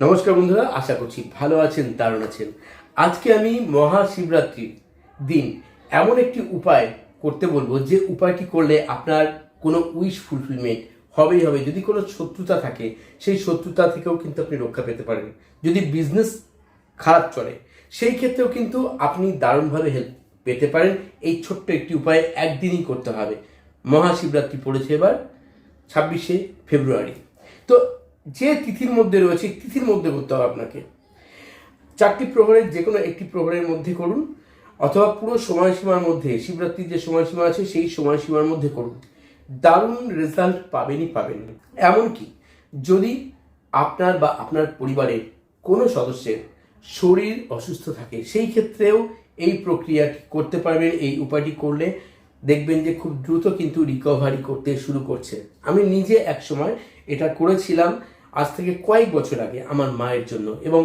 নমস্কার বন্ধুরা, আশা করছি ভালো আছেন, দারুণ আছেন। আজকে আমি মহাশিবরাত্রির দিন এমন একটি উপায় করতে বলব, যে উপায়টি করলে আপনার কোনো উইশ ফুলফিলমেন্ট হবেই হবে। যদি কোনো শত্রুতা থাকে, সেই শত্রুতা থেকেও কিন্তু আপনি রক্ষা পেতে পারেন। যদি বিজনেস খারাপ চলে, সেই ক্ষেত্রেও কিন্তু আপনি দারুণভাবে হেল্প পেতে পারেন। এই ছোট্ট একটি উপায় একদিনই করতে হবে। মহাশিবরাত্রি পড়েছে এবার ছাব্বিশে ফেব্রুয়ারি। তো যে তিথির মধ্যে রয়েছে তিথির মধ্যে করতে হবে আপনাকে। চারটি প্রহরের যে কোনো একটি প্রহরের মধ্যে করুন, অথবা পুরো সময়সীমার মধ্যে, শিবরাত্রির যে সময়সীমা আছে, সেই সময়সীমার মধ্যে করুন। দারুণ রেজাল্ট পাবেনই পাবেন। এমনকি যদি আপনার বা আপনার পরিবারের কোনো সদস্যের শরীর অসুস্থ থাকে, সেই ক্ষেত্রেও এই প্রক্রিয়াটি করতে পারবেন, এই উপায়টি করলে দেখবেন যে খুব দ্রুত কিন্তু রিকভারি করতে শুরু করছে। আমি নিজে এক সময় এটা করেছিলাম আজ থেকে কয়েক বছর আগে আমার মায়ের জন্য এবং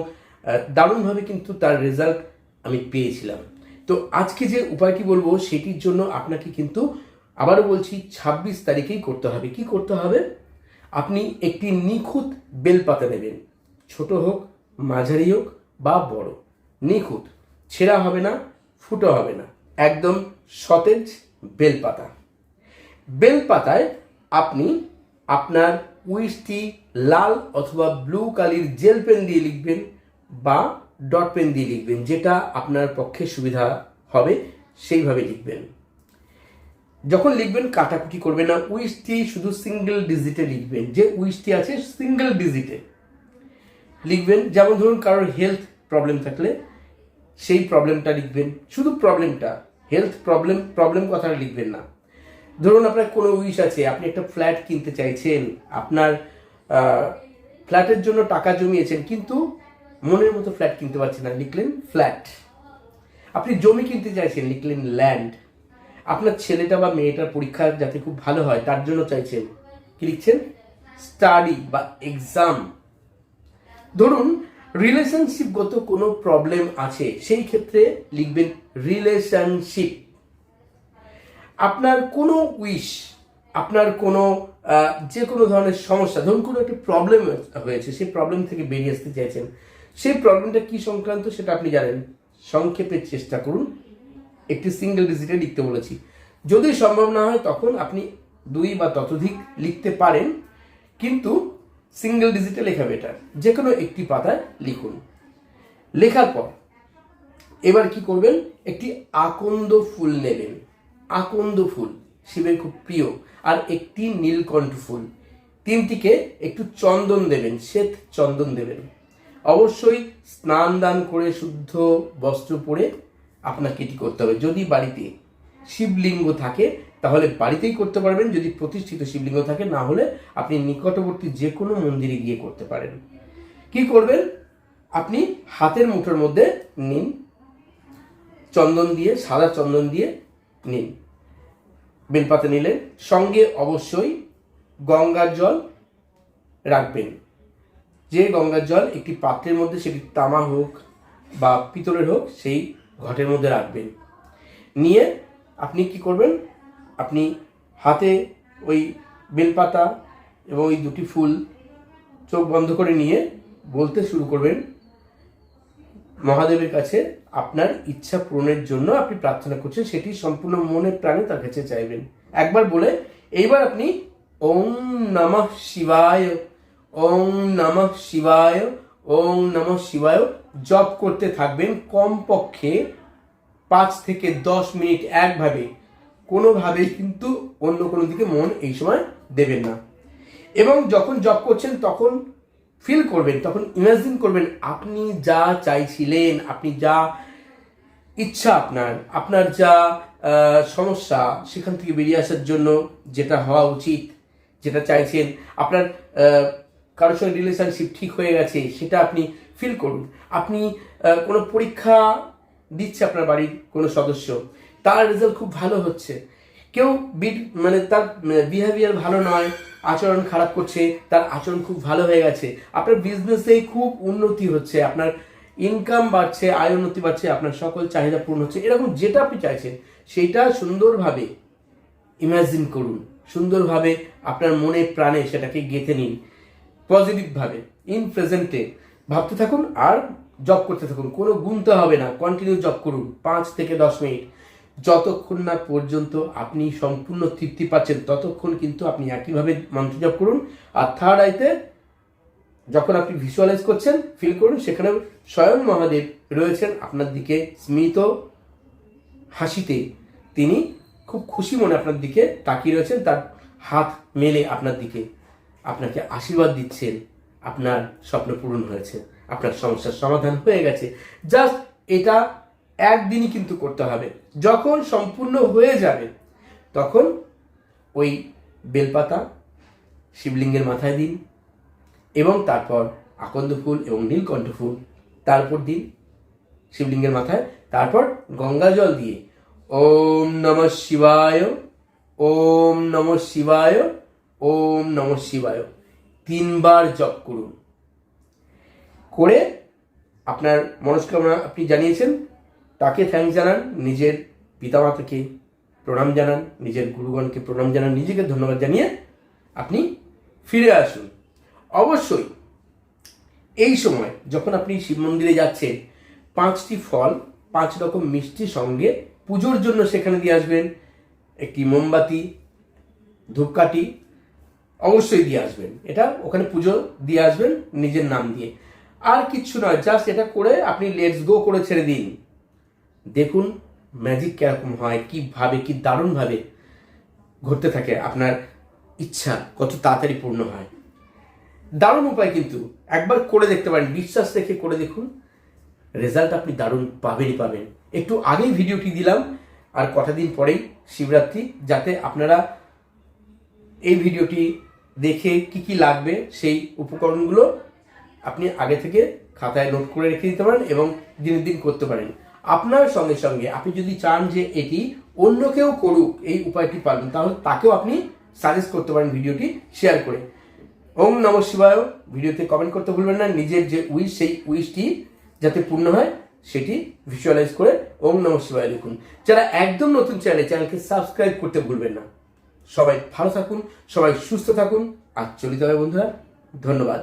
দারুণভাবে কিন্তু তার রেজাল্ট আমি পেয়েছিলাম। তো আজকে যে উপায় উপায়টি বলব সেটির জন্য আপনাকে কিন্তু আবারও বলছি, ছাব্বিশ তারিখেই করতে হবে। কি করতে হবে? আপনি একটি নিখুঁত বেলপাতা নেবেন। ছোট হোক, মাঝারি হোক বা বড়। নিখুঁত। ছেঁড়া হবে না, ফুটো হবে না। একদম সতেজ বেলপাতা বেলপাতায় আপনি আপনার উইসটি লাল অথবা ব্লু কালির জেল পেন দিয়ে লিখবেন বা ডট পেন দিয়ে লিখবেন, যেটা আপনার পক্ষে সুবিধা হবে, সেইভাবে লিখবেন। যখন লিখবেন, কাটাকুটি করবেন না উইসটি শুধু সিঙ্গেল ডিজিটে লিখবেন, যে উইসটি আছে সিঙ্গেল ডিজিটে লিখবেন, যেমন ধরুন কারোর হেলথ প্রবলেম থাকলে, সেই প্রবলেমটা লিখবেন। শুধু প্রবলেমটা হেলথ প্রবলেম প্রবলেম কথাটা লিখবেন না। ধরুন আপনার কোনো উইশ আছে, আপনি একটা ফ্ল্যাট কিনতে চাইছেন, আপনার ফ্ল্যাটের জন্য টাকা জমিয়েছেন, কিন্তু মনের মতো ফ্ল্যাট কিনতে পারছেন না। লিখলেন ফ্ল্যাট। আপনি জমি কিনতে চাইছেন, লিখলেন ল্যান্ড। আপনার ছেলেটা বা মেয়েটার পরীক্ষা যাতে খুব ভালো হয়, তার জন্য চাইছেন। কি লিখছেন? স্টাডি বা এক্সাম। ধরুন রিলেশনশিপগত কোনো প্রবলেম আছে, সেই ক্ষেত্রে লিখবেন রিলেশনশিপ আপনার কোনো উইশ আপনার কোনো যে কোনো ধরনের সমস্যা, ধরুন কোনো একটা প্রবলেম হয়েছে, সেই প্রবলেম থেকে বেরিয়ে আসতে চাইছেন, সেই প্রবলেমটা কি সংক্রান্ত সেটা আপনি জানেন। সংক্ষেপে চেষ্টা করুন। একটি সিঙ্গেল ডিজিটে লিখতে বলেছি। যদি সম্ভব না হয়, তখন আপনি দুই বা ততোধিক লিখতে পারেন, কিন্তু সিঙ্গেল ডিজিটে লেখা বেটার যে কোনো একটি পাতায় লিখুন। লেখার পর, এবার কি করবেন? একটি আকন্দ ফুল নেবেন। আকন্দ ফুল। শিবের খুব প্রিয়। আর একটি নীলকণ্ঠ ফুল। তিনটিকে একটু চন্দন দেবেন, শ্বেত চন্দন দেবেন। অবশ্যই স্নান দান করে শুদ্ধ বস্ত্র পরে আপনাকে এটি করতে হবে। যদি বাড়িতে শিবলিঙ্গ থাকে, তাহলে বাড়িতেই করতে পারবেন। যদি প্রতিষ্ঠিত শিবলিঙ্গ থাকে, না হলে আপনি নিকটবর্তী যে কোনো মন্দিরে গিয়ে করতে পারেন। কি করবেন? আপনি হাতের মুঠোর মধ্যে নিন। চন্দন দিয়ে, সাদা চন্দন দিয়ে নিন। বেলপাতা নিলেন। সঙ্গে অবশ্যই গঙ্গার জল রাখবেন। যে গঙ্গার জল একটি পাত্রের মধ্যে, সেটি তামা হোক বা পিতলের হোক, সেই ঘটের মধ্যে রাখবেন। নিয়ে আপনি কি করবেন? আপনি হাতে ওই বেলপাতা এবং ওই দুটি ফুল চোখ বন্ধ করে নিয়ে বলতে শুরু করবেন মহাদেবের কাছে আপনার ইচ্ছা পূরণের জন্য আপনি প্রার্থনা করছেন, সেটি সম্পূর্ণ মনে প্রাণে তার কাছে চাইবেন। একবার বলে, এইবার আপনি ওম নমঃ শিবায় ওম নমঃ শিবায় ওম নমঃ শিবায় জপ করতে থাকবেন কমপক্ষে পাঁচ থেকে দশ মিনিট একভাবে। কোনোভাবেই কিন্তু অন্য কোনো দিকে মন এই সময় দেবেন না। এবং যখন জব করছেন, তখন ফিল করবেন, তখন ইমাজিন করবেন আপনি যা চাইছিলেন, আপনি যা ইচ্ছা আপনার আপনার যা সমস্যা সেখান থেকে বেরিয়ে আসার জন্য যেটা হওয়া উচিত, যেটা চাইছেন, আপনার কারোর সঙ্গে রিলেশনশিপ ঠিক হয়ে গেছে, সেটা আপনি ফিল করুন। আপনি কোনো পরীক্ষা দিচ্ছে আপনার বাড়ির কোনো সদস্য, তার রেজাল্ট খুব ভালো হচ্ছে। কেউ বিট মানে তার বিহেভিয়ার ভালো নয়, আচরণ খারাপ করছে, তার আচরণ খুব ভালো হয়ে গেছে, আপনার বিজনেসে খুব উন্নতি হচ্ছে, আপনার ইনকাম বাড়ছে, আয় উন্নতি বাড়ছে, আপনার সকল চাহিদা পূর্ণ হচ্ছে, এরকম যেটা আপনি চাইছেন সেটা সুন্দরভাবে ইমাজিন করুন, সুন্দরভাবে আপনার মনে, প্রাণে সেটাকে গেঁথে নিন পজিটিভভাবে ইন প্রেজেন্টে ভাবতে থাকুন আর জব করতে থাকুন, কোনো গুনতে হবে না কন্টিনিউ জব করুন, পাঁচ থেকে দশ মিনিট যতক্ষণ না পর্যন্ত আপনি সম্পূর্ণ তৃপ্তি পাচ্ছেন, ততক্ষণ কিন্তু আপনি একইভাবে মন্ত্র জপ করুন। আর থার্ড আইতে যখন আপনি ভিজুয়ালাইজ করছেন ফিল করুন সেখানে স্বয়ং মহাদেব রয়েছেন আপনার দিকে স্মিত হাসিতে। তিনি খুব খুশি মনে আপনার দিকে তাকিয়ে রয়েছেন, তার হাত মেলে আপনার দিকে। আপনাকে আশীর্বাদ দিচ্ছেন, আপনার স্বপ্ন পূরণ হয়েছে, আপনার সমস্যার সমাধান হয়ে গেছে। জাস্ট এটা একদিনই কিন্তু করতে হবে। যখন সম্পূর্ণ হয়ে যাবে, তখন ওই বেলপাতা শিবলিঙ্গের মাথায় দিন এবং তারপর আকন্দ ফুল এবং নীলকণ্ঠ ফুল, তারপর দিন শিবলিঙ্গের মাথায়, তারপর গঙ্গা জল দিয়ে ওম নম শিবায়, ওম নম শিবায়, ওম নম শিবায় তিনবার জপ করুন। করে আপনার মনস্কামনা আপনি জানিয়েছেন তাকে থ্যাংক জানান, নিজের পিতামাতাকে প্রণাম জানান, নিজের গুরুগণকে প্রণাম জানান, নিজেকে ধন্যবাদ জানিয়ে আপনি ফিরে আসুন। অবশ্যই, এই সময় যখন আপনি শিব মন্দিরে যাচ্ছেন, পাঁচটি ফল, পাঁচ রকম মিষ্টি সঙ্গে পুজোর জন্য সেখানে দিয়ে আসবেন। একটি মোমবাতি, ধূপকাঠি অবশ্যই দিয়ে আসবেন। এটা ওখানে পুজো দিয়ে আসবেন নিজের নাম দিয়ে। আর কিচ্ছু নয় জাস্ট এটা করে আপনি লেটস গো করে ছেড়ে দিন। দেখুন ম্যাজিক কীরকম হয়, কীভাবে, কি দারুণভাবে ঘটতে থাকে, আপনার ইচ্ছা কত তাড়াতাড়ি পূর্ণ হয়। দারুণ উপায় কিন্তু, একবার করে দেখতে পারেন, বিশ্বাস রেখে করে দেখুন রেজাল্ট আপনি দারুণ পাবেনই পাবেন। একটু আগেই ভিডিওটি দিলাম, আর কটা দিন পরেই শিবরাত্রি, যাতে আপনারা এই ভিডিওটি দেখে কি কি লাগবে, সেই উপকরণগুলো আপনি আগে থেকে খাতায় নোট করে রেখে দিতে পারেন এবং দিনের দিন করতে পারেন। আপনার সঙ্গে সঙ্গে আপনি যদি চান যে এটি অন্য কেউ করুক, এই উপায়টি পালন, তাহলে তাকেও আপনি সাজেস্ট করতে পারেন ভিডিওটি শেয়ার করে। ওম নম শিবায়। ভিডিওতে কমেন্ট করতে ভুলবেন না। নিজের যে উইশ সেই উইশটি যাতে পূর্ণ হয়, সেটি ভিজুয়ালাইজ করে ওম নম শিবায় লিখুন। যারা একদম নতুন চ্যানেল চ্যানেলকে সাবস্ক্রাইব করতে ভুলবেন না। সবাই ভালো থাকুন, সবাই সুস্থ থাকুন। আর চলিত হবে বন্ধুরা, ধন্যবাদ।